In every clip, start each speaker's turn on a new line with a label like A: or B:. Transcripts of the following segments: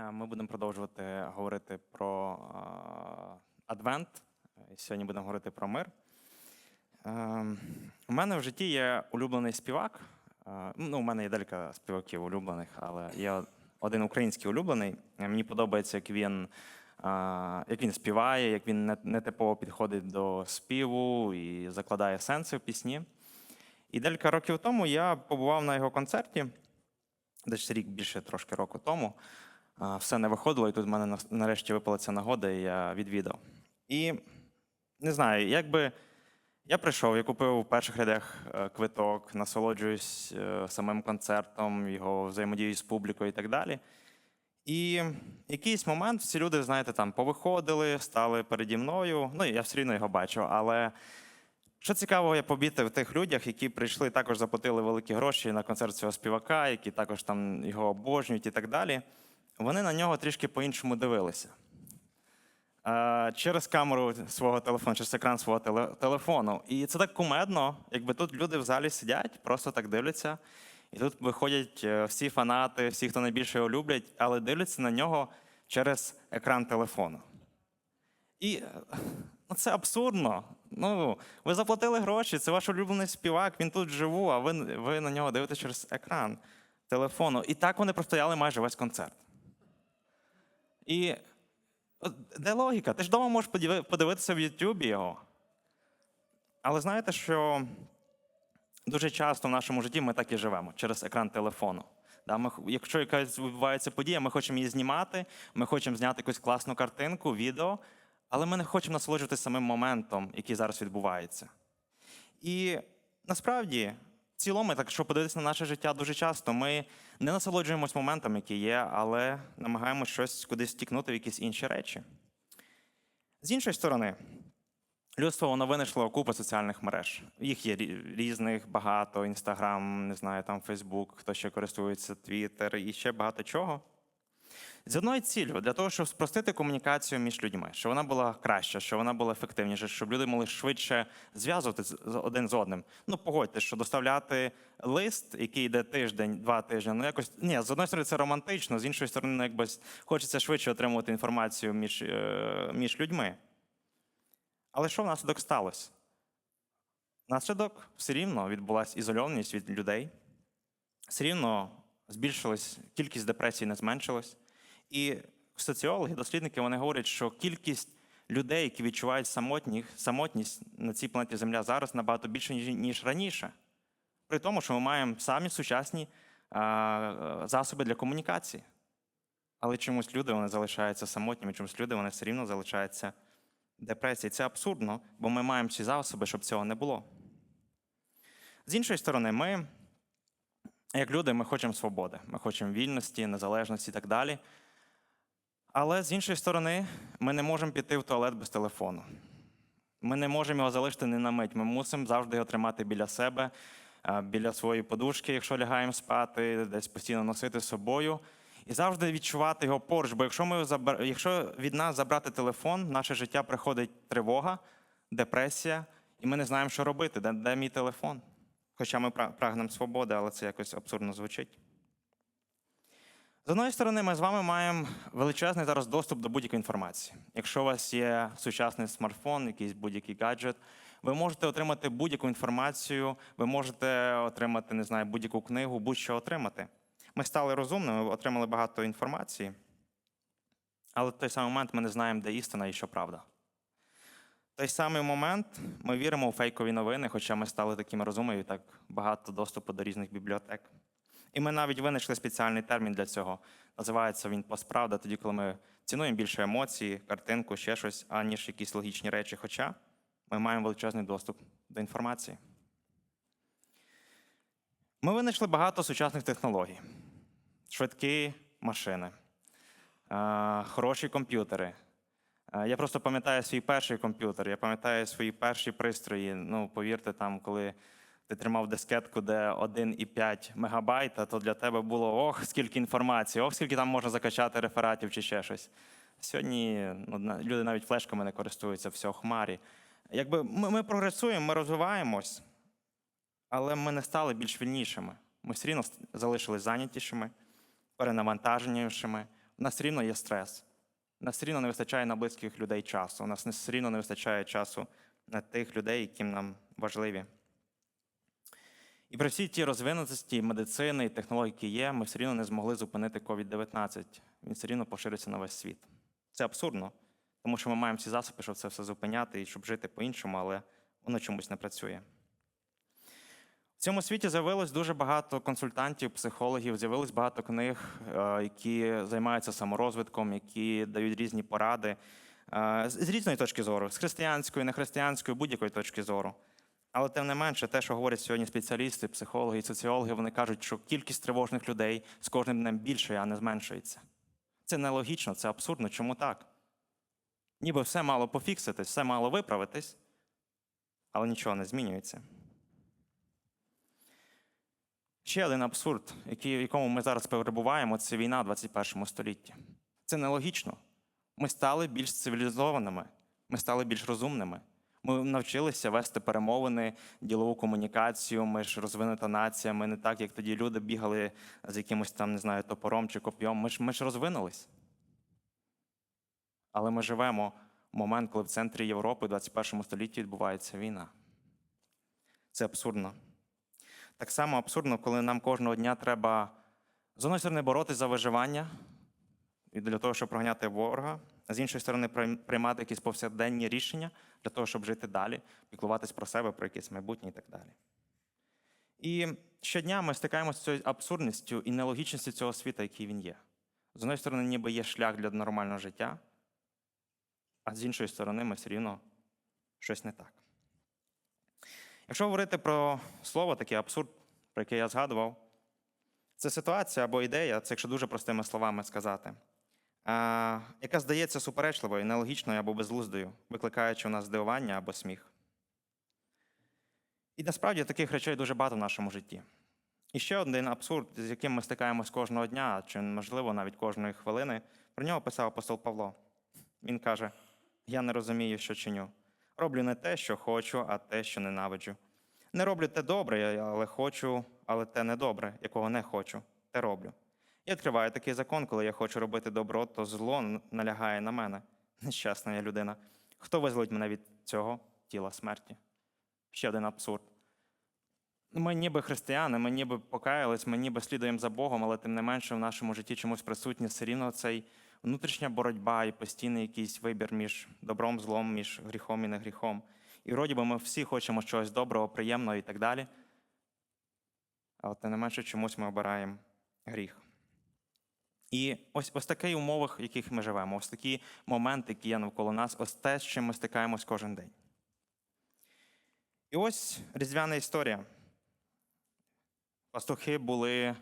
A: Е, Ми будемо продовжувати говорити про е, Адвент. Сьогодні будемо говорити про мир. Е, У мене в житті є улюблений співак. Ну, у мене є декілька співаків улюблених, але є один український улюблений. Мені подобається, як він, як він співає, як він нетипово підходить до співу і закладає сенси в пісні. І декілька років тому я побував на його концерті, десь рік більше трошки року тому. Все не виходило, і тут в мене нарешті випала ця нагода, і я відвідав. І не знаю, якби я прийшов, я купив в перших рядах е, квиток, насолоджуюсь е, самим концертом, його взаємодією з публікою і так далі. І якийсь момент всі люди, знаєте, там повиходили, стали переді мною. Ну, я все рівно його бачу, але що цікавого, я побітив в тих людях, які прийшли, також заплатили великі гроші на концерт цього співака, які також там його обожнюють і так далі. Вони на нього трішки по-іншому дивилися. Е, Через камеру свого телефону, через екран свого теле- телефону. І це так кумедно, якби тут люди в залі сидять, просто так дивляться. І тут виходять е, всі фанати, всі, хто найбільше його люблять, але дивляться на нього через екран телефону. І е, ну, це абсурдно. Ну, ви заплатили гроші, це ваш улюблений співак, він тут живу, а ви, ви на нього дивитесь через екран телефону. І так вони простояли майже весь концерт. І де логіка? Ти ж вдома можеш подивитися в Ютубі його. Але знаєте, що дуже часто в нашому житті ми так і живемо через екран телефону. Ми, якщо якась відбувається подія, ми хочемо її знімати, ми хочемо зняти якусь класну картинку, відео, але ми не хочемо насолоджуватися самим моментом, який зараз відбувається. І насправді, цілому, так що подивитися на наше життя дуже часто, ми не насолоджуємось моментом, який є, але намагаємося щось кудись втікнути в якісь інші речі. З іншої сторони, людство воно винайшло купу соціальних мереж. Їх є різних, багато, Інстаграм, не знаю, там Фейсбук, хто ще користується Твіттер і ще багато чого. З одною ціллю для того, щоб спростити комунікацію між людьми, щоб вона була краща, щоб вона була ефективніша, щоб люди могли швидше зв'язуватися один з одним. Ну, погодьте, що доставляти лист, який йде тиждень, два тижні, ну якось ні, з одної сторони це романтично, з іншої сторони, ну, якби хочеться швидше отримувати інформацію між, е, між людьми. Але що внаслідок сталося? Наслідок все рівно відбулася ізольованість від людей, все рівно збільшилась кількість депресій, не зменшилась. І соціологи, дослідники вони говорять, що кількість людей, які відчувають самотніх, самотність на цій планеті Земля зараз набагато більше, ніж, раніше. При тому, що ми маємо самі сучасні а, засоби для комунікації. Але чомусь люди вони залишаються самотніми, чомусь люди вони все рівно залишаються в депресії. Це абсурдно, бо ми маємо ці засоби, щоб цього не було. З іншої сторони, ми, як люди, ми хочемо свободи, ми хочемо вільності, незалежності і так далі. Але з іншої сторони, ми не можемо піти в туалет без телефону. Ми не можемо його залишити не на мить. Ми мусимо завжди його тримати біля себе, біля своєї подушки, якщо лягаємо спати, десь постійно носити з собою. І завжди відчувати його поруч. Бо якщо, ми якщо від нас забрати телефон, в наше життя приходить тривога, депресія, і ми не знаємо, що робити, де, де мій телефон. Хоча ми прагнемо свободи, але це якось абсурдно звучить. З одної сторони, ми з вами маємо величезний зараз доступ до будь-якої інформації. Якщо у вас є сучасний смартфон, якийсь будь-який гаджет, ви можете отримати будь-яку інформацію, ви можете отримати, не знаю, будь-яку книгу, будь-що отримати. Ми стали розумними, отримали багато інформації, але в той самий момент ми не знаємо, де істина і що правда. В той самий момент ми віримо у фейкові новини, хоча ми стали такими розумними, так багато доступу до різних бібліотек. І ми навіть винайшли спеціальний термін для цього. Називається він постправда, тоді, коли ми цінуємо більше емоції, картинку, ще щось, аніж якісь логічні речі. Хоча ми маємо величезний доступ до інформації. Ми винайшли багато сучасних технологій: швидкі машини, е, хороші комп'ютери. Е, Я просто пам'ятаю свій перший комп'ютер, я пам'ятаю свої перші пристрої. Ну, повірте, там, коли ти тримав дискетку, де 1,5 мегабайта, то для тебе було ох, скільки інформації, ох, скільки там можна закачати рефератів чи ще щось. Сьогодні ну, люди навіть флешками не користуються, все хмарі. Якби ми, ми прогресуємо, ми розвиваємось, але ми не стали більш вільнішими. Ми все рівно залишились зайнятішими, перенавантаженішими, У нас все рівно є стрес. У нас рівно не вистачає на близьких людей часу. У нас все рівно не вистачає часу на тих людей, які нам важливі. І при всій тій розвинутості медицини і технологій, які є, ми все рівно не змогли зупинити COVID-19. Він все рівно пошириться на весь світ. Це абсурдно, тому що ми маємо всі засоби, щоб це все зупиняти і щоб жити по-іншому, але воно чомусь не працює. В цьому світі з'явилось дуже багато консультантів, психологів, з'явилось багато книг, е, які займаються саморозвитком, які дають різні поради е, з різної точки зору, з християнської, нехристиянської, будь-якої точки зору. Але тим не менше, те, що говорять сьогодні спеціалісти, психологи і соціологи, вони кажуть, що кількість тривожних людей з кожним днем більше, а не зменшується. Це нелогічно, це абсурдно. Чому так? Ніби все мало пофікситись, все мало виправитись, але нічого не змінюється. Ще один абсурд, який, в якому ми зараз перебуваємо, це війна в 21 столітті. Це нелогічно. Ми стали більш цивілізованими, ми стали більш розумними. Ми навчилися вести перемовини, ділову комунікацію. Ми ж розвинута нація. Ми не так, як тоді люди бігали з якимось там, не знаю, топором чи коп'єм. Ми ж, ми ж розвинулись. Але ми живемо в момент, коли в центрі Європи в 21 столітті відбувається війна. Це абсурдно. Так само абсурдно, коли нам кожного дня треба з однієї сторони боротися за виживання і для того, щоб проганяти ворога, а з іншої сторони, приймати якісь повсякденні рішення для того, щоб жити далі, піклуватись про себе, про якесь майбутнє і так далі. І щодня ми стикаємося з цією абсурдністю і нелогічністю цього світу, який він є. З однієї сторони, ніби є шлях для нормального життя, а з іншої сторони, ми все рівно щось не так. Якщо говорити про слово, такий абсурд, про який я згадував, це ситуація або ідея, це якщо дуже простими словами сказати, яка здається суперечливою, нелогічною або безглуздою, викликаючи у нас здивування або сміх. І насправді таких речей дуже багато в нашому житті. І ще один абсурд, з яким ми стикаємось кожного дня, чи, можливо, навіть кожної хвилини, про нього писав апостол Павло. Він каже: Я не розумію, що чиню. Роблю не те, що хочу, а те, що ненавиджу. Не роблю те добре, але хочу, але те недобре, якого не хочу, те роблю. Я відкриваю такий закон, коли я хочу робити добро, то зло налягає на мене. Нещасна я людина. Хто визволить мене від цього тіла смерті? Ще один абсурд. Ми ніби християни, ми ніби покаялись, ми ніби слідуємо за Богом, але тим не менше в нашому житті чомусь присутня все рівно цей внутрішня боротьба і постійний якийсь вибір між добром, злом, між гріхом і не гріхом. І вроді би ми всі хочемо чогось доброго, приємного і так далі. Але тим не менше чомусь ми обираємо гріх. І ось ось такі умовах, в яких ми живемо, ось такі моменти, які є навколо нас, ось те, з чим ми стикаємось кожен день. І ось різдвяна історія. Пастухи були в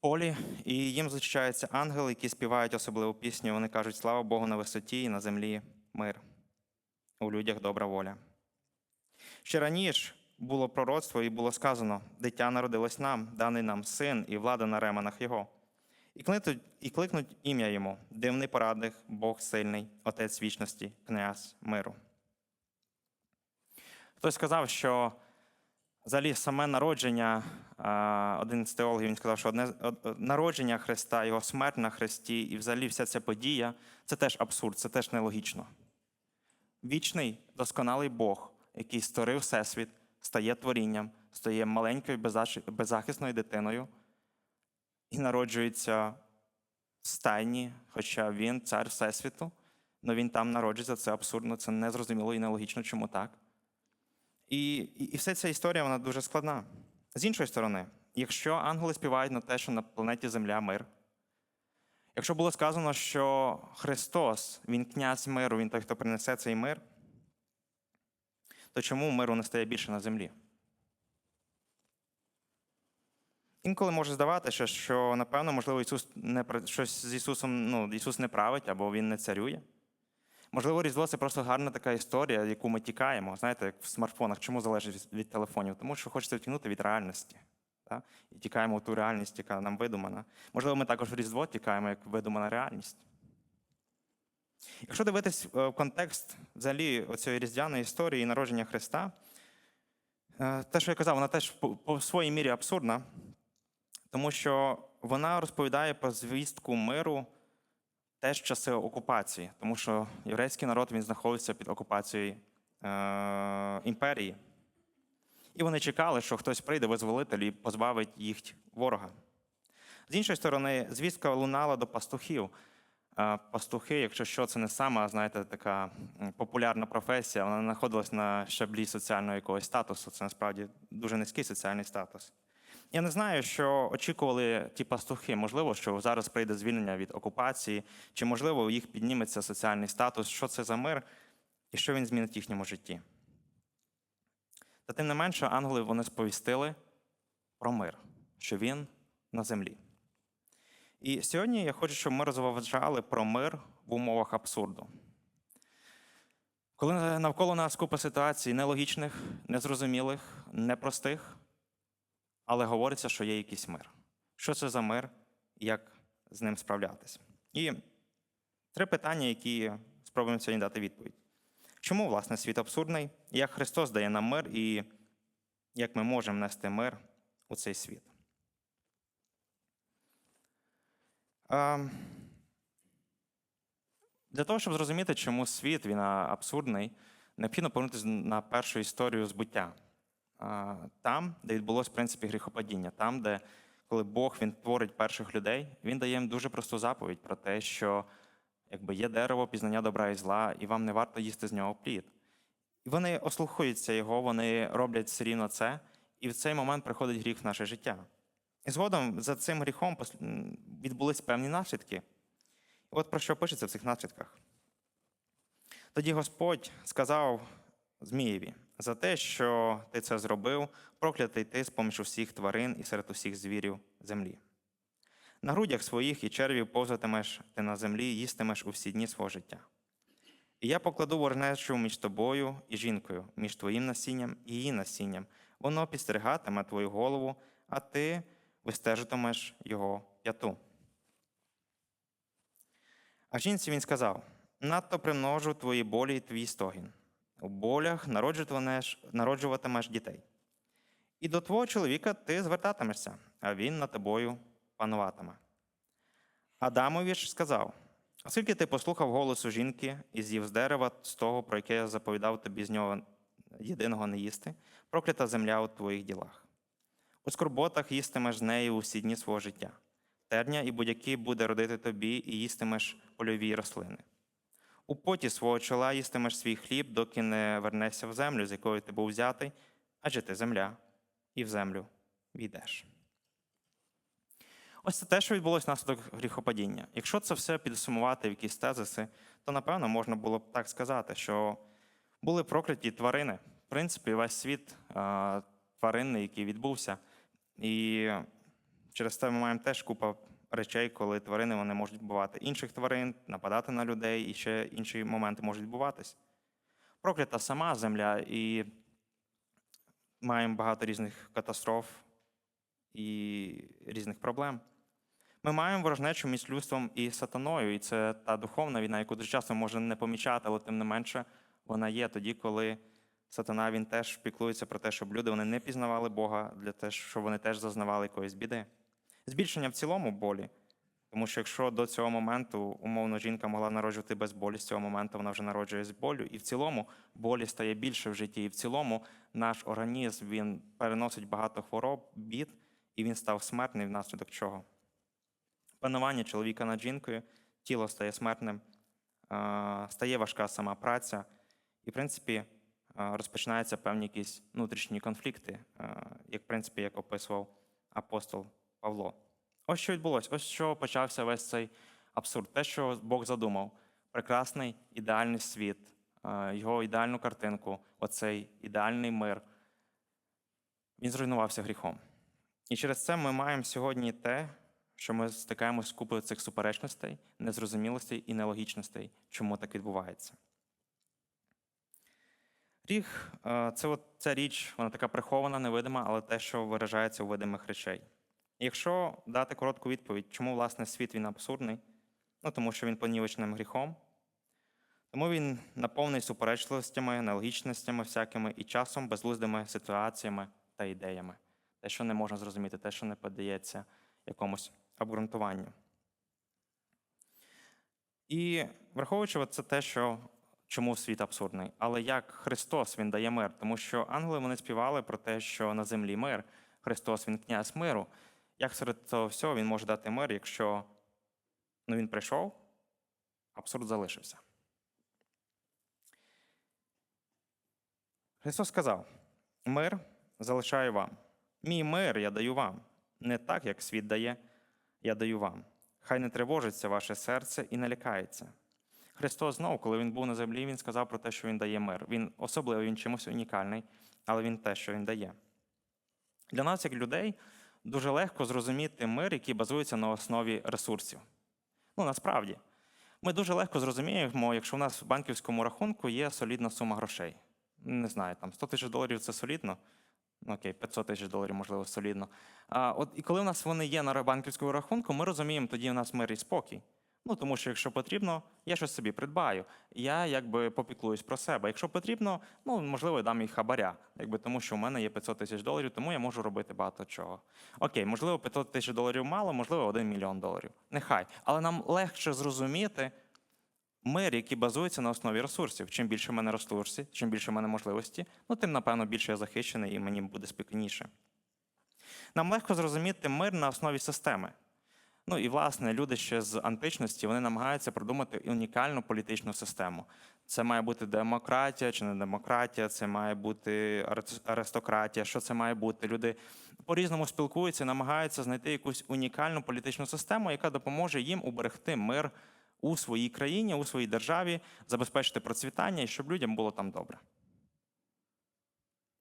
A: полі, і їм зустрічаються ангели, які співають особливу пісню. Вони кажуть: слава Богу на висоті і на землі мир. У людях добра воля. Ще раніше було пророцтво, і було сказано: дитя народилось нам, даний нам син, і влада на ременах його. І кликнуть, і кликнуть ім'я йому, дивний порадник, Бог сильний, Отець вічності, князь миру. Хтось сказав, що взагалі саме народження, один з теологів він сказав, що одне од- од- народження Христа, його смерть на Христі, і взагалі вся ця подія це теж абсурд, це теж нелогічно. Вічний, досконалий Бог, який створив Всесвіт, стає творінням, стає маленькою беззахисною дитиною і народжується в стайні, хоча він цар Всесвіту, але він там народжується, це абсурдно, це незрозуміло і нелогічно, чому так. І, і, і вся ця історія вона дуже складна. З іншої сторони, якщо ангели співають на те, що на планеті Земля мир, якщо було сказано, що Христос, Він князь миру, Він той, хто принесе цей мир, то чому миру не стає більше на землі? Інколи може здаватися, що, напевно, можливо, Ісус не щось з Ісусом, ну, Ісус не править або Він не царює. Можливо, Різдво це просто гарна така історія, яку ми тікаємо. Знаєте, як в смартфонах. Чому залежить від, від телефонів? Тому що хочеться втягнути від реальності. Так? І тікаємо в ту реальність, яка нам видумана. Можливо, ми також в Різдво тікаємо як видумана реальність. Якщо дивитись е, в контекст взагалі цієї різдвяної історії народження Христа, е, те, що я казав, вона теж по, по своїй мірі абсурдна, тому що вона розповідає про звістку миру теж часи окупації, тому що єврейський народ він знаходився під окупацією е, імперії. І вони чекали, що хтось прийде визволитель і позбавить їх ворога. З іншої сторони, звістка лунала до пастухів. Е, Пастухи, якщо що, це не сама, знаєте, така популярна професія, вона знаходилась на щаблі соціального якогось статусу. Це насправді дуже низький соціальний статус. Я не знаю, що очікували ті пастухи. Можливо, що зараз прийде звільнення від окупації, чи можливо у їх підніметься соціальний статус, що це за мир і що він змінить в їхньому житті. Та тим не менше, ангели вони сповістили про мир, що він на землі. І сьогодні я хочу, щоб ми розважали про мир в умовах абсурду. Коли навколо нас купа ситуацій нелогічних, незрозумілих, непростих, але говориться, що є якийсь мир. Що це за мир як з ним справлятися? І три питання, які спробуємо сьогодні дати відповідь. Чому, власне, світ абсурдний? Як Христос дає нам мир і як ми можемо нести мир у цей світ? Для того, щоб зрозуміти, чому світ він абсурдний, необхідно повернутися на першу історію збуття. Там, де відбулося в принципі гріхопадіння, там, де коли Бог він творить перших людей, він дає їм дуже просту заповідь про те, що якби є дерево пізнання добра і зла, і вам не варто їсти з нього плід. І вони ослухаються його, вони роблять все рівно це, і в цей момент приходить гріх в наше життя. І згодом за цим гріхом відбулись певні наслідки. І от про що пишеться в цих наслідках. Тоді Господь сказав Змієві, за те, що ти це зробив, проклятий ти з поміж усіх тварин і серед усіх звірів землі. На грудях своїх і червів повзатимеш ти на землі, їстимеш у всі дні свого життя. І я покладу ворожнечу між тобою і жінкою, між твоїм насінням і її насінням. Воно підстерігатиме твою голову, а ти вистежитимеш його п'яту. А жінці він сказав: надто примножу твої болі і твій стогін. У болях народжуватимеш, народжуватимеш дітей. І до твого чоловіка ти звертатимешся, а він над тобою пануватиме. Адамові ж сказав: оскільки ти послухав голосу жінки і з'їв з дерева з того, про яке я заповідав тобі з нього єдиного не їсти, проклята земля у твоїх ділах. У скорботах їстимеш з нею усі дні свого життя. Терня і будь-який буде родити тобі, і їстимеш польові рослини. У поті свого чола їстимеш свій хліб, доки не вернешся в землю, з якої ти був взятий, адже ти земля, і в землю війдеш. Ось це те, що відбулося внаслідок гріхопадіння. Якщо це все підсумувати в якісь тезиси, то напевно можна було б так сказати, що були прокляті тварини. В принципі, весь світ тваринний, який відбувся. І через це ми маємо теж купа речей, коли тварини вони можуть вбивати інших тварин, нападати на людей, і ще інші моменти можуть відбуватись. Проклята сама земля, і маємо багато різних катастроф і різних проблем. Ми маємо ворожнечу між людством і сатаною, і це та духовна війна, яку дуже часто може не помічати, але тим не менше вона є тоді, коли сатана він теж піклується про те, щоб люди вони не пізнавали Бога, для того, щоб вони теж зазнавали якоїсь біди. Збільшення в цілому болі. Тому що якщо до цього моменту умовно жінка могла народжувати без болі, з цього моменту вона вже народжує з болю, і в цілому болі стає більше в житті. І в цілому наш організм він переносить багато хвороб, бід, і він став смертний внаслідок чого? Панування чоловіка над жінкою, тіло стає смертним, стає важка сама праця, і, в принципі, розпочинаються певні якісь внутрішні конфлікти, як в принципі, як описував апостол Павло. Ось що відбулося, ось що почався весь цей абсурд. Те, що Бог задумав, прекрасний ідеальний світ, е, його ідеальну картинку, оцей ідеальний мир, він зруйнувався гріхом. І через це ми маємо сьогодні те, що ми стикаємося з купою цих суперечностей, незрозумілостей і нелогічностей, чому так відбувається. Гріх е, це от ця річ, вона така прихована, невидима, але те, що виражається у видимих речей. Якщо дати коротку відповідь, чому власне світ він абсурдний, ну тому що він понівечним гріхом, тому він наповнений суперечливостями, нелогічностями всякими і часом безглуздими ситуаціями та ідеями. Те, що не можна зрозуміти, те, що не подається якомусь обґрунтуванню. І враховуючи це те, що чому світ абсурдний, але як Христос Він дає мир, тому що ангели вони співали про те, що на землі мир, Христос Він князь миру. Як серед цього всього Він може дати мир, якщо ну, він прийшов, абсурд залишився. Христос сказав: Мир залишаю вам. Мій мир я даю вам. Не так, як світ дає, я даю вам. Хай не тривожиться ваше серце і не лякається. Христос знову, коли він був на землі, він сказав про те, що він дає мир. Він особливо він чимось унікальний, але він те, що він дає. Для нас, як людей, дуже легко зрозуміти мир, який базується на основі ресурсів. Ну, насправді, ми дуже легко зрозуміємо, якщо в нас в банківському рахунку є солідна сума грошей. Не знаю, там 100 тисяч доларів це солідно. Ну, окей, 500 тисяч доларів, можливо, солідно. А от і коли в нас вони є на банківському рахунку, ми розуміємо, тоді в нас мир і спокій. Ну, тому що якщо потрібно, я щось собі придбаю. Я якби попіклуюсь про себе. Якщо потрібно, ну можливо, дам їй хабаря, якби тому, що в мене є 500 тисяч доларів, тому я можу робити багато чого. Окей, можливо, 500 тисяч доларів мало, можливо, 1 мільйон доларів. Нехай. Але нам легше зрозуміти мир, який базується на основі ресурсів. Чим більше в мене ресурсів, чим більше в мене можливості, ну тим, напевно, більше я захищений і мені буде спокійніше. Нам легко зрозуміти мир на основі системи. Ну і власне люди ще з античності вони намагаються продумати унікальну політичну систему. Це має бути демократія чи не демократія, це має бути аристократія. Що це має бути? Люди по-різному спілкуються, намагаються знайти якусь унікальну політичну систему, яка допоможе їм уберегти мир у своїй країні, у своїй державі, забезпечити процвітання і щоб людям було там добре.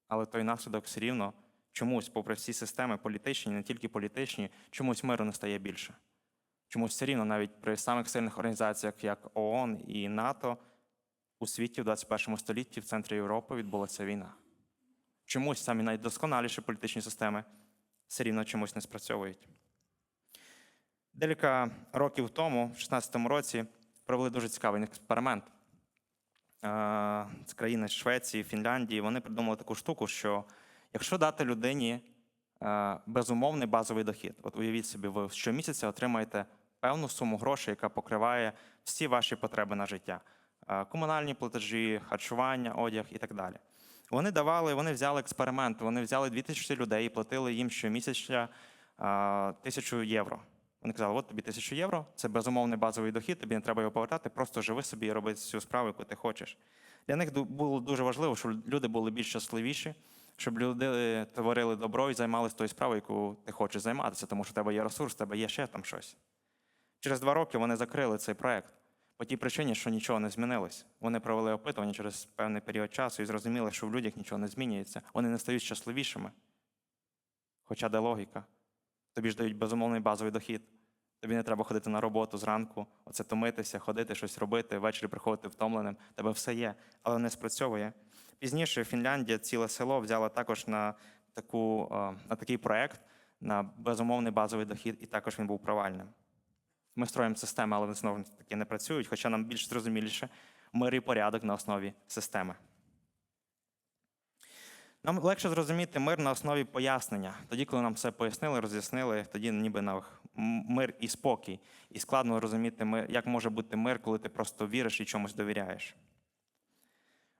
A: Але той наслідок все рівно чомусь, попри всі системи політичні, не тільки політичні, чомусь миру не стає більше. Чомусь все рівно навіть при самих сильних організаціях, як ООН і НАТО, у світі в 21 столітті в центрі Європи відбулася війна. Чомусь самі найдосконаліші політичні системи все рівно чомусь не спрацьовують. Декілька років тому, в 2016 році, провели дуже цікавий експеримент. З країни Швеції, Фінляндії. Вони придумали таку штуку, що якщо дати людині безумовний базовий дохід, от уявіть собі, ви щомісяця отримаєте певну суму грошей, яка покриває всі ваші потреби на життя: комунальні платежі, харчування, одяг і так далі. Вони давали, вони взяли експеримент, вони взяли 2000 людей і платили їм щомісяця тисячу євро. Вони казали, от тобі тисячу євро, це безумовний базовий дохід, тобі не треба його повертати, просто живи собі і роби цю справу, яку ти хочеш. Для них було дуже важливо, щоб люди були більш щасливіші, щоб люди творили добро і займалися тою справою, яку ти хочеш займатися, тому що в тебе є ресурс, в тебе є ще там щось. Через два роки вони закрили цей проект по тій причині, що нічого не змінилось. Вони провели опитування через певний період часу і зрозуміли, що в людях нічого не змінюється. Вони не стають щасливішими. Хоча де логіка. Тобі ж дають безумовний базовий дохід. Тобі не треба ходити на роботу зранку, оце томитися, ходити, щось робити, ввечері приходити втомленим. Тебе все є, але не спрацьовує. Пізніше Фінляндія ціле село взяла також на таку, на такий проект на безумовний базовий дохід, і також він був провальним. Ми строїмо системи, але вони знову таки не працюють, хоча нам більш зрозуміліше мир і порядок на основі системи. Нам легше зрозуміти мир на основі пояснення. Тоді, коли нам все пояснили, роз'яснили, тоді ніби на мир і спокій. І складно розуміти, як може бути мир, коли ти просто віриш і чомусь довіряєш.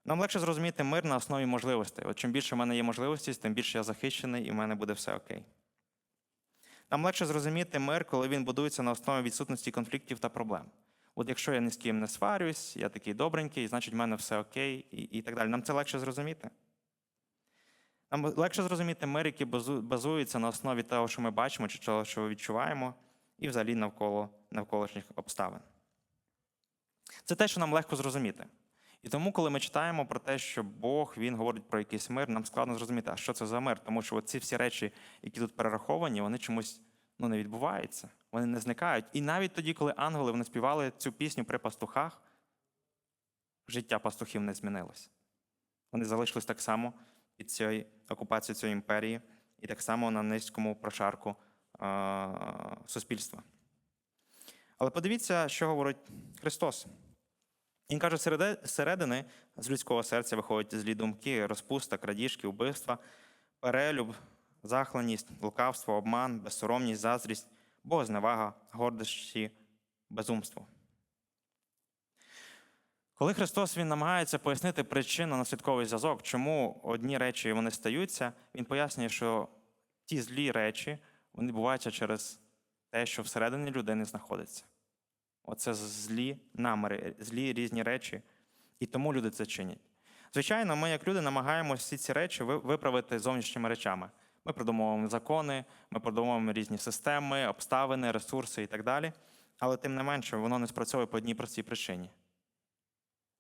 A: Нам легше зрозуміти мир на основі можливостей. От чим більше в мене є можливості, тим більше я захищений і в мене буде все окей. Нам легше зрозуміти мир, коли він будується на основі відсутності конфліктів та проблем. От якщо я ні з ким не сварюсь, я такий добренький, значить в мене все окей, і, і так далі. Нам це легше зрозуміти. Нам легше зрозуміти мир, який базується на основі того, що ми бачимо, чи того, що відчуваємо, і взагалі навколо навколишніх обставин. Це те, що нам легко зрозуміти. І тому, коли ми читаємо про те, що Бог Він говорить про якийсь мир, нам складно зрозуміти, а що це за мир, тому що ці всі речі, які тут перераховані, вони чомусь ну, не відбуваються, вони не зникають. І навіть тоді, коли ангели вони співали цю пісню при пастухах, життя пастухів не змінилось. Вони залишились так само під цією окупацією цієї імперії, і так само на низькому прошарку е- суспільства. Але подивіться, що говорить Христос. Він каже, зсередини з людського серця виходять злі думки, розпуста, крадіжки, вбивства, перелюб, захленість, лукавство, обман, безсоромність, заздрість, богозневага, гордощі, безумство. Коли Христос Він намагається пояснити причинно-наслідковий зв'язок, чому одні речі вони стаються, Він пояснює, що ті злі речі вони відбуваються через те, що всередині людини знаходиться. Оце злі наміри, злі різні речі, і тому люди це чинять. Звичайно, ми, як люди, намагаємося всі ці речі виправити зовнішніми речами. Ми придумовуємо закони, ми придумовуємо різні системи, обставини, ресурси і так далі. Але тим не менше, воно не спрацьовує по одній простій причині.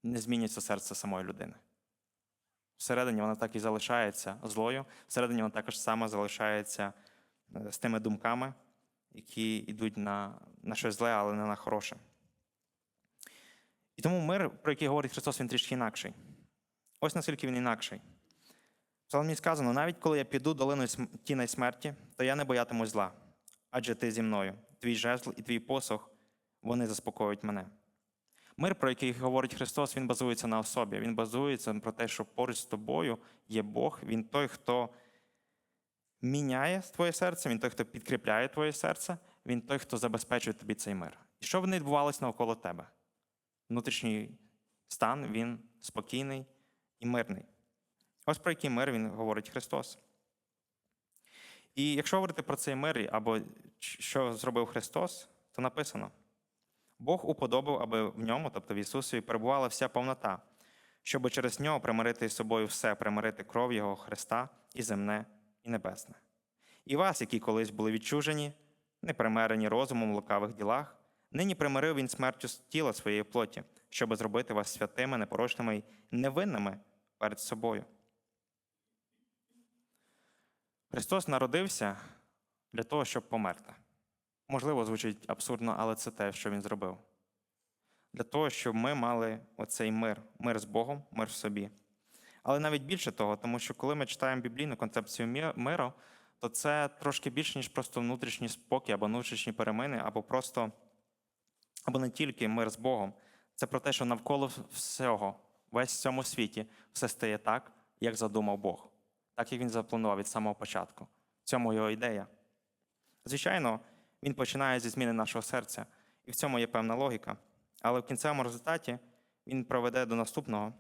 A: Не змінюється серце самої людини. Всередині вона так і залишається злою, всередині вона також саме залишається е, з тими думками, які йдуть на, на щось зле, але не на хороше. І тому мир, про який говорить Христос, він трішки інакший. Ось наскільки він інакший. В Псалмі сказано: навіть коли я піду долиною тіна смерті, то я не боятимусь зла, адже ти зі мною, твій жезл і твій посох, вони заспокоюють мене. Мир, про який говорить Христос, він базується на особі. Він базується про те, що поруч з тобою є Бог, він той, хто міняє твоє серце, він той, хто підкріпляє твоє серце, він той, хто забезпечує тобі цей мир. І що б не відбувалося навколо тебе? Внутрішній стан, він спокійний і мирний. Ось про який мир він говорить Христос. І якщо говорити про цей мир, або що зробив Христос, то написано: Бог уподобав, аби в ньому, тобто в Ісусові, перебувала вся повнота, щоб через нього примирити з собою все, примирити кров Його Христа і земне, і небесне. І вас, які колись були відчужені, непримирені розумом в лукавих ділах, нині примирив він смертю тіла своєї плоті, щоб зробити вас святими, непорочними й невинними перед собою. Христос народився для того, щоб померти. Можливо, звучить абсурдно, але це те, що Він зробив. Для того, щоб ми мали оцей мир, мир з Богом, мир в собі. Але навіть більше того, тому що коли ми читаємо біблійну концепцію миру, то це трошки більше, ніж просто внутрішній спокій або внутрішні перемини, або просто, або не тільки мир з Богом. Це про те, що навколо всього, весь в цьому світі, все стає так, як задумав Бог, так як він запланував від самого початку. В цьому його ідея. Звичайно, він починає зі зміни нашого серця, і в цьому є певна логіка. Але в кінцевому результаті він проведе до наступного.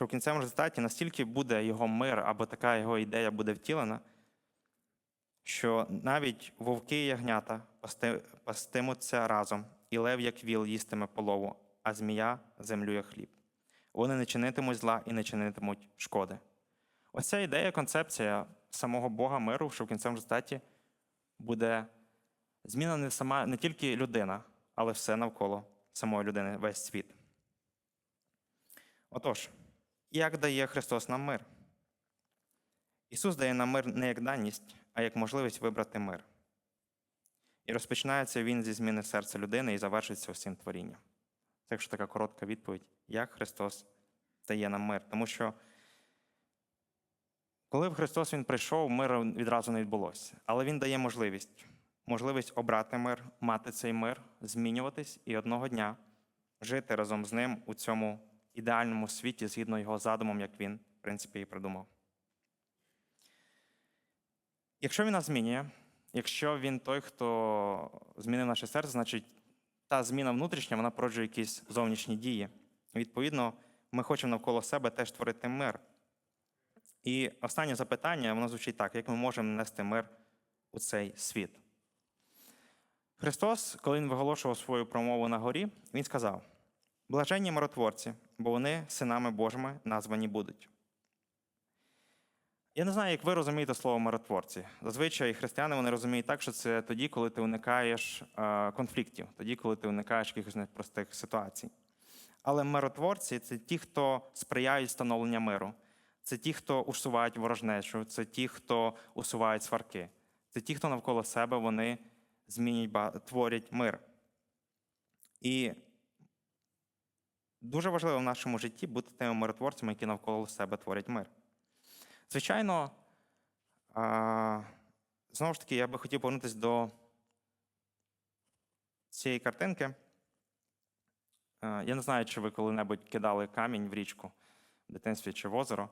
A: Що в кінцевому результаті настільки буде його мир або така його ідея буде втілена, що навіть вовки і ягнята пастимуться разом, і лев, як віл, їстиме полову, а змія землює хліб. Вони не чинитимуть зла і не чинитимуть шкоди. Оця ідея, концепція самого Бога миру, що в кінцевому результаті буде змінена не сама не тільки людина, але все навколо самої людини, весь світ. Отож, як дає Христос нам мир? Ісус дає нам мир не як даність, а як можливість вибрати мир. І розпочинається він зі зміни серця людини і завершується усім творінням. Це якщо така коротка відповідь, як Христос дає нам мир. Тому що коли в Христос Він прийшов, миру відразу не відбулося. Але Він дає можливість можливість обрати мир, мати цей мир, змінюватись і одного дня жити разом з ним у цьому ідеальному світі, згідно його задумом, як він, в принципі, і придумав. Якщо він нас змінює, якщо він той, хто змінив наше серце, значить та зміна внутрішня вона породжує якісь зовнішні дії. Відповідно, ми хочемо навколо себе теж творити мир. І останнє запитання воно звучить так: як ми можемо нести мир у цей світ? Христос, коли Він виголошував свою промову на горі, Він сказав: Блаженні миротворці, бо вони синами Божими названі будуть. Я не знаю, як ви розумієте слово миротворці. Зазвичай християни вони розуміють так, що це тоді, коли ти уникаєш е, конфліктів, тоді, коли ти уникаєш якихось непростих ситуацій. Але миротворці це ті, хто сприяють встановленню миру. Це ті, хто усувають ворожнечу, це ті, хто усувають сварки. Це ті, хто навколо себе вони змінюють, творять мир. І дуже важливо в нашому житті бути тими миротворцями, які навколо себе творять мир. Звичайно, знову ж таки, я би хотів повернутися до цієї картинки. Я не знаю, чи ви коли-небудь кидали камінь в річку в дитинстві чи в озеро.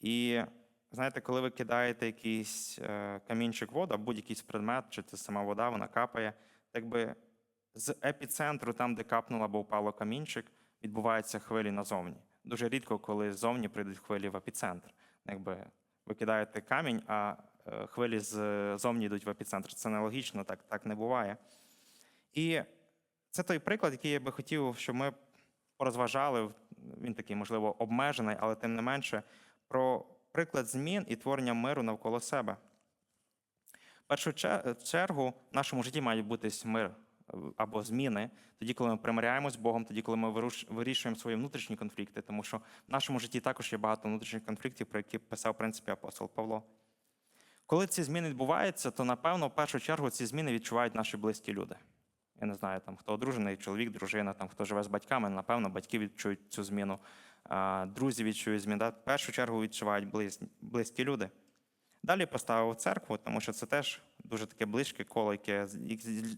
A: І Знаєте, коли ви кидаєте якийсь е, камінчик в воду, або будь-якийсь предмет, чи це сама вода, вона капає, так би з епіцентру, там, де капнуло або впало камінчик, відбуваються хвилі назовні. Дуже рідко, коли ззовні прийдуть хвилі в епіцентр. Якби ви кидаєте камінь, а е, хвилі ззовні йдуть в епіцентр. Це нелогічно, так, так не буває. І це той приклад, який я би хотів, щоб ми порозважали. Він такий, можливо, обмежений, але тим не менше, про приклад змін і творення миру навколо себе. В першу чергу в нашому житті має бути мир або зміни, тоді, коли ми примиряємось з Богом, тоді, коли ми вирішуємо свої внутрішні конфлікти, тому що в нашому житті також є багато внутрішніх конфліктів, про які писав, в принципі, апостол Павло. Коли ці зміни відбуваються, то напевно в першу чергу ці зміни відчувають наші близькі люди. Я не знаю, там хто одружений, чоловік, дружина, там хто живе з батьками, напевно, батьки відчують цю зміну, друзі відчують зміну. В першу чергу відчувають близькі люди. Далі поставив церкву, тому що це теж дуже таке близьке коло, яке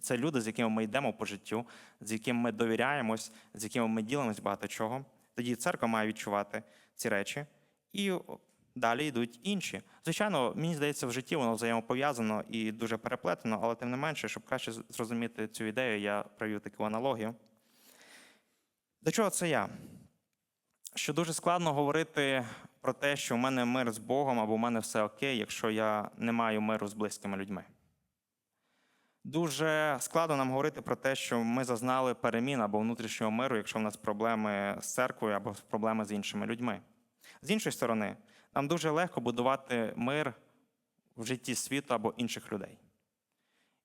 A: це люди, з якими ми йдемо по життю, з якими ми довіряємось, з якими ми ділимось багато чого. Тоді церква має відчувати ці речі, і далі йдуть інші. Звичайно, мені здається, в житті воно взаємопов'язано і дуже переплетено, але тим не менше, щоб краще зрозуміти цю ідею, я провів таку аналогію. До чого це я? Що дуже складно говорити про те, що в мене мир з Богом або в мене все окей, якщо я не маю миру з близькими людьми. Дуже складно нам говорити про те, що ми зазнали перемін або внутрішнього миру, якщо в нас проблеми з церквою або проблеми з іншими людьми. З іншої сторони, нам дуже легко будувати мир в житті світу або інших людей.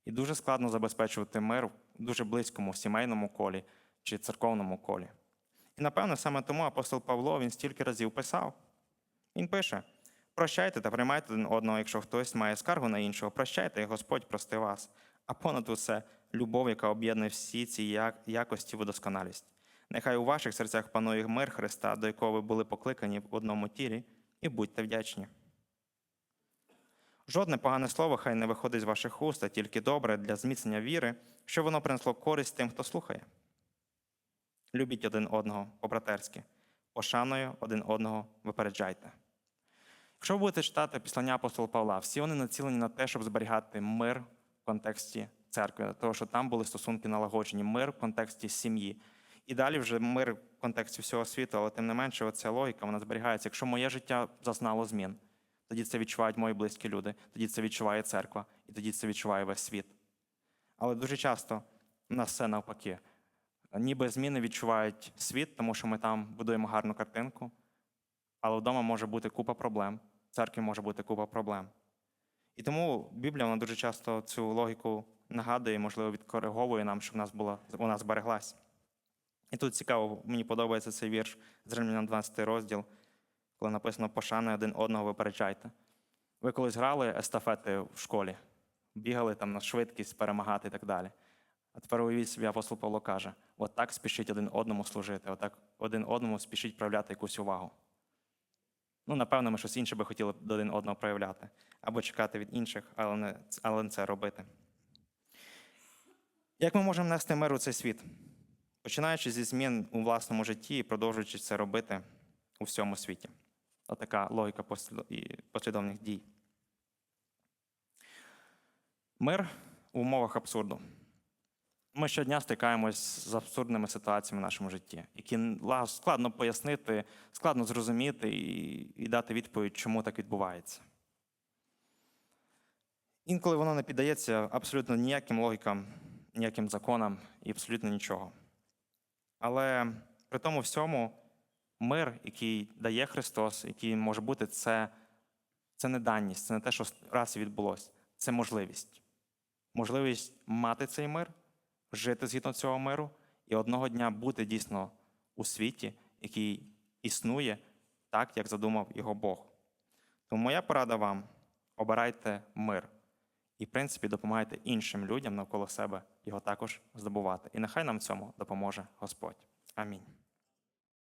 A: І дуже складно забезпечувати мир в дуже близькому сімейному колі чи церковному колі. І напевно саме тому апостол Павло він стільки разів писав. Він пише: прощайте та приймайте один одного, якщо хтось має скаргу на іншого, прощайте, і Господь прости вас. А понад усе любов, яка об'єднує всі ці якості в досконалість. Нехай у ваших серцях панує мир Христа, до якого ви були покликані в одному тілі, і будьте вдячні. Жодне погане слово хай не виходить з ваших уст, а тільки добре для зміцнення віри, щоб воно принесло користь тим, хто слухає. Любіть один одного по-братерськи, пошаною один одного випереджайте. Якщо ви будете читати післання апостола Павла, всі вони націлені на те, щоб зберігати мир в контексті церкви, тому що там були стосунки налагоджені, мир в контексті сім'ї. І далі вже мир в контексті всього світу, але тим не менше, оця логіка вона зберігається. Якщо моє життя зазнало змін, тоді це відчувають мої близькі люди, тоді це відчуває церква, і тоді це відчуває весь світ. Але дуже часто в нас все навпаки. Ніби зміни відчувають світ, тому що ми там будуємо гарну картинку, але вдома може бути купа проблем, церкві може бути купа проблем. І тому Біблія вона дуже часто цю логіку нагадує, можливо, відкориговує нам, щоб в нас була, вона збереглась. І тут цікаво, мені подобається цей вірш з Римлянам 12 розділ, коли написано пошани один одного випереджайте. Ви колись грали естафети в школі, бігали там на швидкість перемагати і так далі. А тепер уявіть собі, апостол Павло каже: от так спішіть один одному служити, отак один одному спішіть проявляти якусь увагу. Ну, напевно, ми щось інше би хотіли до один одного проявляти, або чекати від інших, але не, але не це робити. Як ми можемо нести мир у цей світ? Починаючи зі змін у власному житті і продовжуючи це робити у всьому світі. Отака логіка послідовних дій. Мир в умовах абсурду. Ми щодня стикаємось з абсурдними ситуаціями в нашому житті, які складно пояснити, складно зрозуміти і, і дати відповідь, чому так відбувається. Інколи воно не піддається абсолютно ніяким логікам, ніяким законам і абсолютно нічого. Але при тому всьому мир, який дає Христос, який може бути, це, це не даність, це не те, що раз і відбулося, це можливість. Можливість мати цей мир, жити згідно цього миру і одного дня бути дійсно у світі, який існує так, як задумав його Бог. Тому моя порада вам: обирайте мир і, в принципі, допомагайте іншим людям навколо себе його також здобувати. І нехай нам цьому допоможе Господь. Амінь.